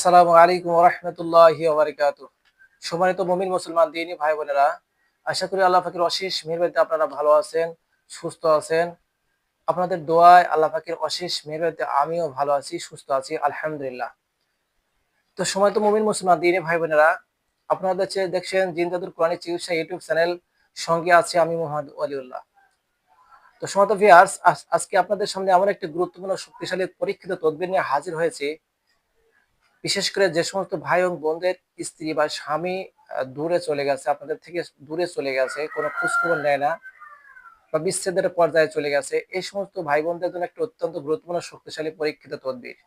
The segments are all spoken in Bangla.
আসসালামু আলাইকুম রহমতুল্লাহ বারিকাত সম্মানিত মমিন মুসলমান, দিনী ভাই বোনেরা, আশা করি আল্লাহ ফাকির অশেষ মেহরবানিতে আপনারা ভালো আছেন, সুস্থ আছেন। আপনাদের দোয়ায় আল্লাহ ফাকির অশেষ মেহরবানিতে আমিও ভালো আছি, সুস্থ আছি, আলহামদুলিল্লাহ। তো সময় তো মমিন মুসলমান, দিনী ভাই বোনেরা, আপনারা দেখছে দেখছেন জিন্দাদুর কোরআনী চিকিৎসা ইউটিউব চ্যানেল, সঙ্গে আছে আমি মোহাম্মদ অলিউল্লাহ তো সময় ভিয়ার্স আজকে আপনাদের সামনে এমন একটি গুরুত্বপূর্ণ, শক্তিশালী, পরীক্ষিত তদবির নিয়ে হাজির হয়েছে। বিশেষ করে যে সমস্ত ভাই এবং বোনদের স্ত্রী বা স্বামী দূরে চলে গেছে, আপনাদের থেকে দূরে চলে গেছে, কোনো খোঁজখবর নেয় না বা বিচ্ছেদের পর্যায়ে চলে গেছে, এই সমস্ত ভাই বোনদের জন্য একটা অত্যন্ত গুরুত্বপূর্ণ, শক্তিশালী, পরীক্ষিত তদবির।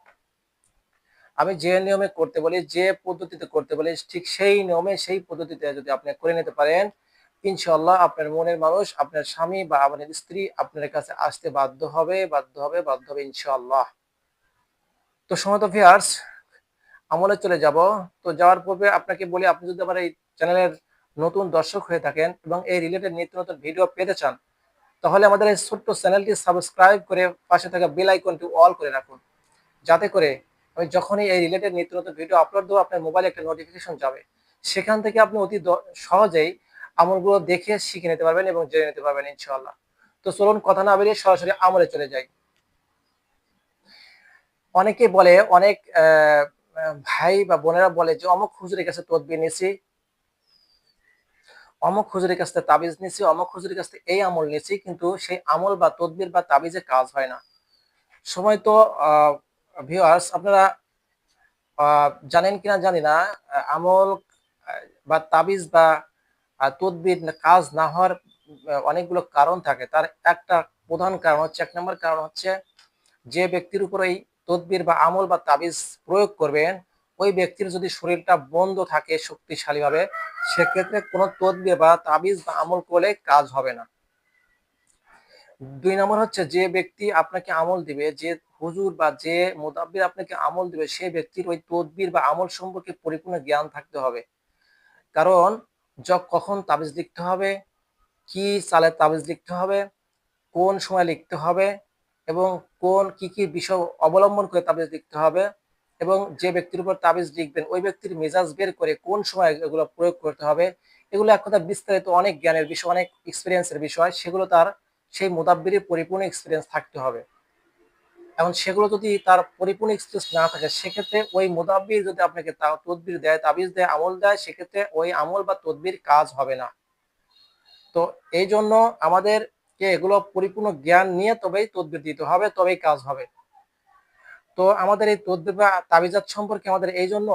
আমি যে নিয়মে করতে বলি, যে পদ্ধতিতে করতে বলি, ঠিক সেই নিয়মে, সেই পদ্ধতিতে যদি আপনি করে নিতে পারেন ইনশাল্লাহ আপনার মনের মানুষ, আপনার স্বামী বা আপনার স্ত্রী আপনার কাছে আসতে বাধ্য হবে বাধ্য হবে বাধ্য হবে ইনশাল্লাহ তো সমত ভিয়ার্স আমলে চলে যাব। তো যাওয়ার পূর্বে আপনাকে বলি, আপনি যদি আমার এই চ্যানেলের নতুন দর্শক হয়ে থাকেন এবং এই রিলেটেড নিত্য নতুন ভিডিও পেতে চান, তাহলে আমাদের এই ছোট্ট চ্যানেলটি সাবস্ক্রাইব করে পাশে থাকা বেল আইকনটি অল করে রাখুন। যাতে করে আমি যখনই এই রিলেটেড নিত্য নতুন ভিডিও আপলোড দেবো, আপনার মোবাইলে একটা নোটিফিকেশন যাবে। সেখান থেকে আপনি অতি সহজেই আমলগুলো দেখে শিখে নিতে পারবেন এবং জেনে নিতে পারবেন ইনশাল্লাহ তো চলুন কথা না বেরিয়ে সরাসরি আমলে চলে যাই। অনেকে বলে, অনেক ভাই বা বোনেরা বলে যে, অমুক হুজুরের কাছে তদবির নিয়েছি অমুক হুজুরের কাছে তাবিজ নিয়েছি অমুক হুজুরের কাছ এই আমল নিয়েছি কিন্তু সেই আমল বা তদবির বা তাবিজে কাজ হয় না। সময় তো ভিউয়ার্স আপনারা জানেন কিনা জানি না আমল বা তাবিজ বা তদবির কাজ না হওয়ার অনেকগুলো কারণ থাকে। তার একটা প্রধান কারণ হচ্ছে, এক নম্বর কারণ হচ্ছে যে ব্যক্তির উপর এই তদবির বা আমল বা তাবিজ প্রয়োগ করবেন, ওই ব্যক্তির যদি শরীরটা বন্ধ থাকে শক্তিশালীভাবে, সেক্ষেত্রে কোনো তদবির বা তাবিজ বা আমল করলে কাজ হবে না। দুই নম্বর হচ্ছে যে ব্যক্তি আপনাকে আমল দিবে, যে হুজুর বা যে মোদাব্বির আপনাকে আমল দিবে, সেই ব্যক্তির ওই তদবির বা আমল সম্পর্কে পরিপূর্ণ জ্ঞান থাকতে হবে। কারণ যখন কখন তাবিজ লিখতে হবে, কি চালে তাবিজ লিখতে হবে, কোন সময় লিখতে হবে এবং কোন কি কি বিষয় অবলম্বন করে তাবিজ লিখতে হবে এবং যে ব্যক্তির উপর তাবিজ লিখবেন, ওই ব্যক্তির মেজাজ বের করে কোন সময় এগুলো প্রয়োগ করতে হবে, এগুলো এক কথা বিস্তারিত অনেক জ্ঞানের বিষয়, অনেক এক্সপিরিয়েন্সের বিষয়, সেগুলো তার সেই মোদাব্বিরের পরিপূর্ণ এক্সপিরিয়েন্স থাকতে হবে। এবং সেগুলো যদি তার পরিপূর্ণ এক্সপিরিয়েন্স না থাকে, সেক্ষেত্রে ওই মোদাব্বির যদি আপনাকে তদবির দেয়, তাবিজ দেয়, আমল দেয়, সেক্ষেত্রে ওই আমল বা তদবির কাজ হবে না। তো এই জন্য আমাদের কে? এগুলো পরিপূর্ণ জ্ঞান নিয়ে তবেই তদবির দিতে হবে, তবেই কাজ হবে। তো আমাদের এই তদবির বা তাবিজাত সম্পর্কে আমাদের এই জন্য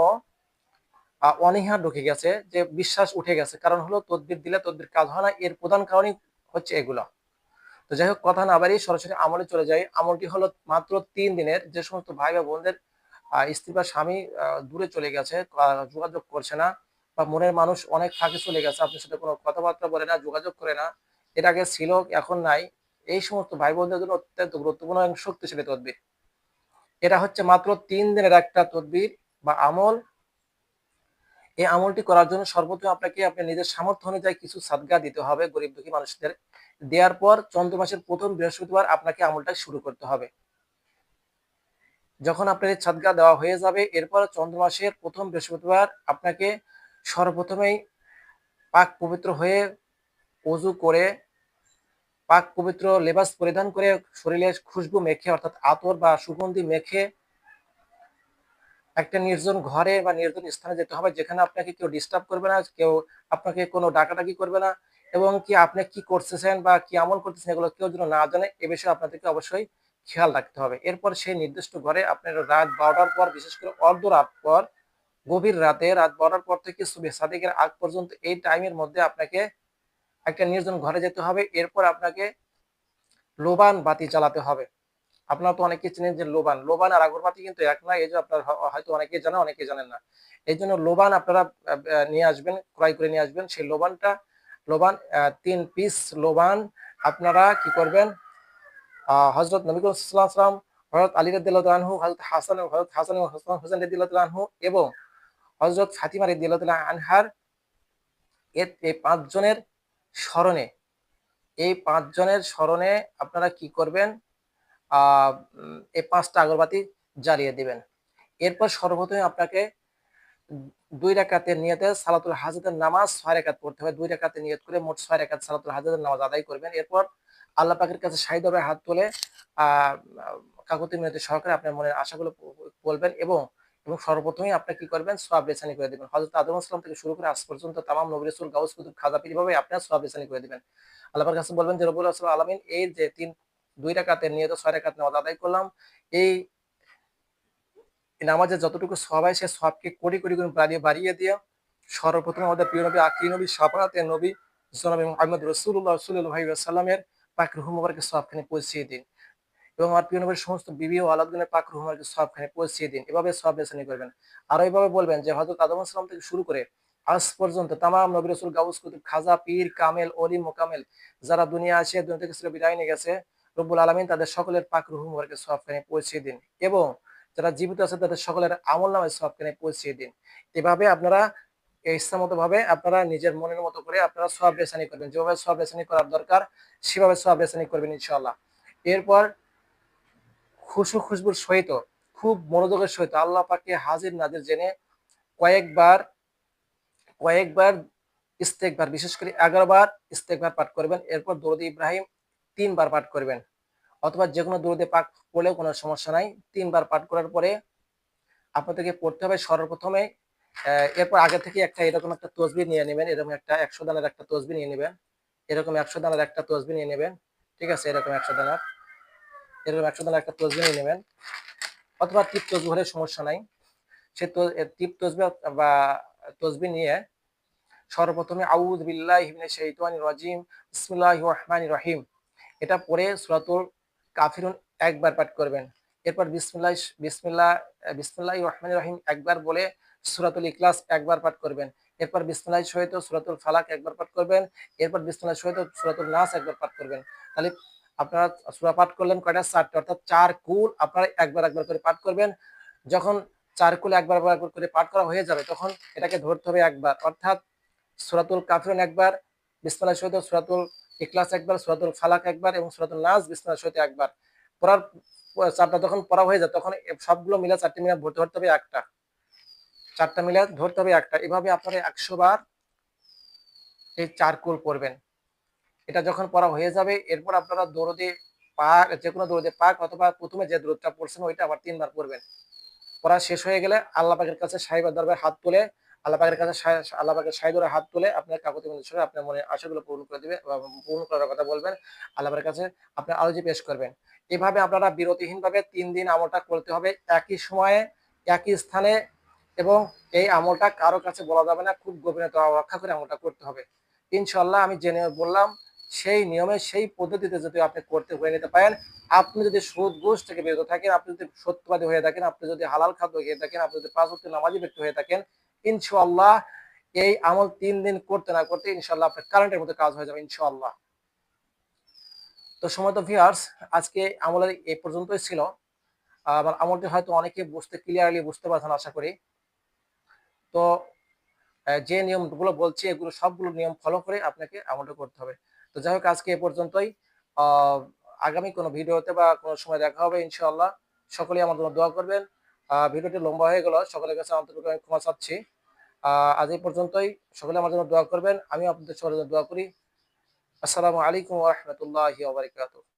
অনীহা ঢুকে গেছে, যে বিশ্বাস উঠে গেছে। কারণ হলো, তদবির দিলে তদবির কাজ হয় না, এর প্রধান কারণই হচ্ছে এগুলো। তো যাই হোক, কথা না বাড়িয়ে সরাসরি আমলে চলে যাই। আমলটি হলো মাত্র তিন দিনের, যে সমস্ত ভাই বা বোনদের স্ত্রী বা স্বামী দূরে চলে গেছে যোগাযোগ করছে না, বা মনের মানুষ অনেক ফাঁকে চলে গেছে, আপনার সাথে কোনো কথাবার্তা বলে না, যোগাযোগ করে না। এর আগে ছিল, এখন নাই। এই সমস্ত ভাই বোনদের জন্য অত্যন্ত গুরুত্বপূর্ণ এবং শক্তিশালী তদবির। এটা হচ্ছে মাত্র তিন দিনের একটা তদবির বা আমল। এই আমলটি করার জন্য সর্বপ্রথম আপনাকে আপনার নিজের সামর্থ্য অনুযায়ী কিছু সাদগা দিতে হবে গরিব দুঃখী মানুষদের। দেওয়ার পর চন্দ্র মাসের প্রথম বৃহস্পতিবার আপনাকে আমলটা শুরু করতে হবে। যখন আপনার সাদগা দেওয়া হয়ে যাবে, এরপর চন্দ্র মাসের প্রথম বৃহস্পতিবার আপনাকে সর্বপ্রথমেই পাক পবিত্র হয়ে অজু করে পাক পবিত্র লেবাস পরিধান করে শরীরে খুশবু মেখে, অর্থাৎ আতর বা সুগন্ধি মেখে একটা নির্জন ঘরে বা নির্জন স্থানে যেতে হবে, যেখানে আপনাকে কেউ ডিস্টার্ব করবে না, কেউ আপনাকে কোনো ডাকাডাকি করবে না, এবং কি আপনি কি করতেছেন বা কি আমল করতেছেন এগুলো কেউ যেন না জানে, এ বিষয়ে আপনাদেরকে অবশ্যই খেয়াল রাখতে হবে। এরপর সেই নির্দিষ্ট ঘরে আপনার রাত বারোটার পর, বিশেষ করে অর্ধ রাত পর, গভীর রাতে, রাত বারোটার পর থেকে সুবে সাদিকের আগ পর্যন্ত এই টাইমের মধ্যে আপনাকে একটা নির্জন ঘরে যেতে হবে, এরপর আপনাকে লোবান বাতি চালাতে হবে। আপনারা তো অনেকে চিনেন যে লোবান লোবান আর আগরবাতি কিন্তু এক না, এই যে আপনার হয়তো অনেকে জানেন অনেকে জানেন না। এই জন্য লোবান আপনারা নিয়ে আসবেন, ক্রয় করে নিয়ে আসবেন। সেই লোবানটা, লোবান তিন পিস লোবান আপনারা কি করবেন? হজরত নবীলাম হজরত আলী রদুল্লাহু হজরত হাসান হজরত হাসান হোসেন রদুল্লাহু এবং হজরত ফাতিমা রদুল্লাহ আনহার এই পাঁচজনের স্মরণে। এই পাঁচজনের স্মরণে আপনারা কি করবেন? এই পাঁচটা আগরবাতি জ্বালিয়ে দিবেন। এরপর সর্বপ্রথমে আপনাকে দুই রাকাতের নিয়তে সালাতুল হাজাতের নামাজ ছয় রাকাত পড়তে হবে। দুই রাকাতে নিয়ত করে মোট ছয় রাকাত সালাতুল হাজাতের নামাজ আদায় করবেন। এরপর আল্লাহ পাকের কাছে শাহিদভাবে হাত তুলে কাকুতি মিনতি সহকারে আপনার মনের আশাগুলো বলবেন এবং এবং সর্বপ্রথমে আপনি কি করবেন? সোয়াব রেসানি করে দিবেন। হজরত আদম আসলাম থেকে শুরু করে আজ পর্যন্ত তামাম নবী রসুল, গাউস কুতুব, খাজা পীর ভাবে আপনার সোয়াব রেসানি করে দিবেন। আল্লাহর কাছে বলবেন যে রবুল আসলাম আলমিন, এই যে তিন, দুই রাকাতের নিয়ত, ছয় রাকাত নামাজ আদায় করলাম। এই নামাজে যতটুকু সব হয় সে সবকে কোটি কোটি গুণ বাড়িয়ে বাড়িয়ে দিয়ে সর্বপ্রথম আমাদের প্রিয় নবী আকি নবী সাফাতে নবী, জনাবি মোহাম্মদ রসুল্লাহ রসুল্লাহ সাল্লামের পাক রুহমারকে সবখানে পৌঁছিয়ে দিন। এবং আমার প্রিয় নবীর সমস্ত বিবি ও আলাদগুনের পাক রুহমারকে সবখানে পৌঁছিয়ে দিন। এভাবে সব বেছানি করবেন। আর এইভাবে বলবেন যে হজরত আদম আসলাম থেকে শুরু করে আজ পর্যন্ত তাম নবী রসুল গাউস কুতুব, খাজা, পীর, কামেল অলি মোকামেল যারা দুনিয়া আছে দুনিয়া থেকে ছিল বিদায় নিয়ে গেছে, রব্বুল আলমিন তাদের সকলের পাক রুহমারকে সবখানে পৌঁছিয়ে দিন এবং যারা জীবিত আছে তাদের সকলের আমল নামে সবখানে পৌঁছিয়ে দিন। এভাবে আপনারা ইচ্ছামতো ভাবে আপনারা নিজের মনের মতো করে আপনারা সব রেসানি করবেন। যেভাবে সব রেসানি করার দরকার, সেভাবে সব রেসানি করবেন ইনশাল্লাহ এরপর খুশু খুশবুর সহিত, খুব মনোযোগের সহিত আল্লাহ পাকে হাজির নাজির জেনে কয়েকবার কয়েকবার ইস্তেকবার, বিশেষ করে এগারো বার ইস্তেকবার পাঠ করবেন। এরপর দরদি ইব্রাহিম তিনবার পাঠ করবেন। অথবা যে কোনো দরদে পাঠ পড়লেও কোনো সমস্যা নাই। তিনবার পাঠ করার পরে আপনাদেরকে পড়তে হবে সর্বপ্রথমে এরপর আগে থেকে একটা এরকম একটা তসবি নিয়ে নেবেন। এরকম একটা একশো দানের একটা তসবি নিয়ে নেবেন। এরকম একশো দানের একটা তসবি নিয়ে নেবেন। ঠিক আছে? এরকম একশো দানার। এরকম একশো দানের একটা তসবি নিয়ে নেবেন। অথবা টিপ তসবি হলে সমস্যা নাই। সে টিপ তসবি বা তসবি নিয়ে সর্বপ্রথমে আউদ বিল্লাহ শৈতানি রাজিম বিসমিল্লাহ রহমান রহিম। এটা পরে সুরাতুল কাফিরুন একবার পাঠ করবেন। এরপর বিসমিল্লাহ বিসমিল্লাহ বিসমিল্লাহ রহমান রহিম একবার বলে সুরাতুল ইকলাস একবার পাঠ করবেন। এরপর বিসমিল্লাহ সহিত সুরাতুল ফালাক একবার পাঠ করবেন। এরপর বিসমিল্লাহ সহিত সুরাতুল নাস একবার পাঠ করবেন। তাহলে আপনারা সুরা পাঠ করলেন কয়টা? চারটে। অর্থাৎ চার কুল আপনারা একবার একবার করে পাঠ করবেন। যখন চার কুল একবার একবার করে পাঠ করা হয়ে যাবে, তখন এটাকে ধরতে হবে একবার। অর্থাৎ সুরাতুল কাফিরুন একবার বিসমিল্লাহ সহিত সুরাতুল ইকলাস একবার, সুরাতুল ফালাক একবার এবং সুরাতুল নাজ বিসমিল্লাহ সহিত একবার। পড়ার চারটা যখন পড়া হয়ে যায়, তখন সবগুলো মিলে চারটে মিলে ধরতে হবে একটা। চারটা মিলে ধরতে হবে একটা। এভাবে আপনারা একশো বার এই চার কুল পড়বেন। এটা যখন পড়া হয়ে যাবে, এরপর আপনারা দৌড়দে পাক যে কোনো দৌড়দে পাক অথবা প্রথমে যে দূরটা পড়ছেন ওইটা আবার তিনবার পড়বেন। পড়া শেষ হয়ে গেলে আল্লাহ পাকের কাছে সাহেবের দরবার হাত তুলে, আল্লাহ পাকের কাছে আল্লাহ পাকের হাত তুলে আপনার কাকুতি মন্দির আপনার মনে আশাগুলো পূরণ করে দিবে পূরণ করার কথা বলবেন। আল্লাহ পাকের কাছে আপনার আলোচি পেশ করবেন। এভাবে আপনারা বিরতিহীনভাবে তিন দিন আমলটা করতে হবে একই সময়ে, একই স্থানে এবং এই আমলটা কারও কাছে বলা যাবে না, খুব গোপনীয়তা রক্ষা করে আমলটা করতে হবে। ইনশাল্লাহ আমি জেনে বললাম সেই নিয়মে, সেই পদ্ধতিতে যদি আপনি করতে হয়ে নিতে পারেন, আপনি যদি সুদ ঘুষ থেকে বিরত থাকেন, আপনি যদি সত্যবাদী হয়ে থাকেন, আপনি যদি হালাল খাদ্য খেয়ে থাকেন, আপনি যদি পাঁচ নামাজি ব্যক্তি হয়ে থাকেন ইনশাল্লাহ এই আমল তিন দিন করতে না করতে ইনশাল্লাহ আপনার কারেন্টের মধ্যে কাজ হয়ে যাবে ইনশাল্লাহ তো সময় তো ভিয়ার্স আজকে আমলের এই পর্যন্তই ছিল। আমার আমলটি হয়তো অনেকে বুঝতে ক্লিয়ারলি বুঝতে পারছেন আশা করি। তো যে নিয়মগুলো বলছি, এগুলো সবগুলো নিয়ম ফলো করে আপনাকে আমলটা করতে হবে। তো যাই হোক, আজকে এ পর্যন্তই। আগামী কোনো ভিডিওতে বা কোনো সময় দেখা হবে ইনশাল্লাহ সকলেই আমার জন্য দোয়া করবেন। ভিডিওটি লম্বা হয়ে গেল, সকলের কাছে আন্তরিক আমি ক্ষমা চাচ্ছি। আজ এই পর্যন্তই। সকলে আমার জন্য দোয়া করবেন আমি আপনাদের সকলের জন্য দোয়া করি। আসসালামু আলাইকুম রহমতুল্লাহ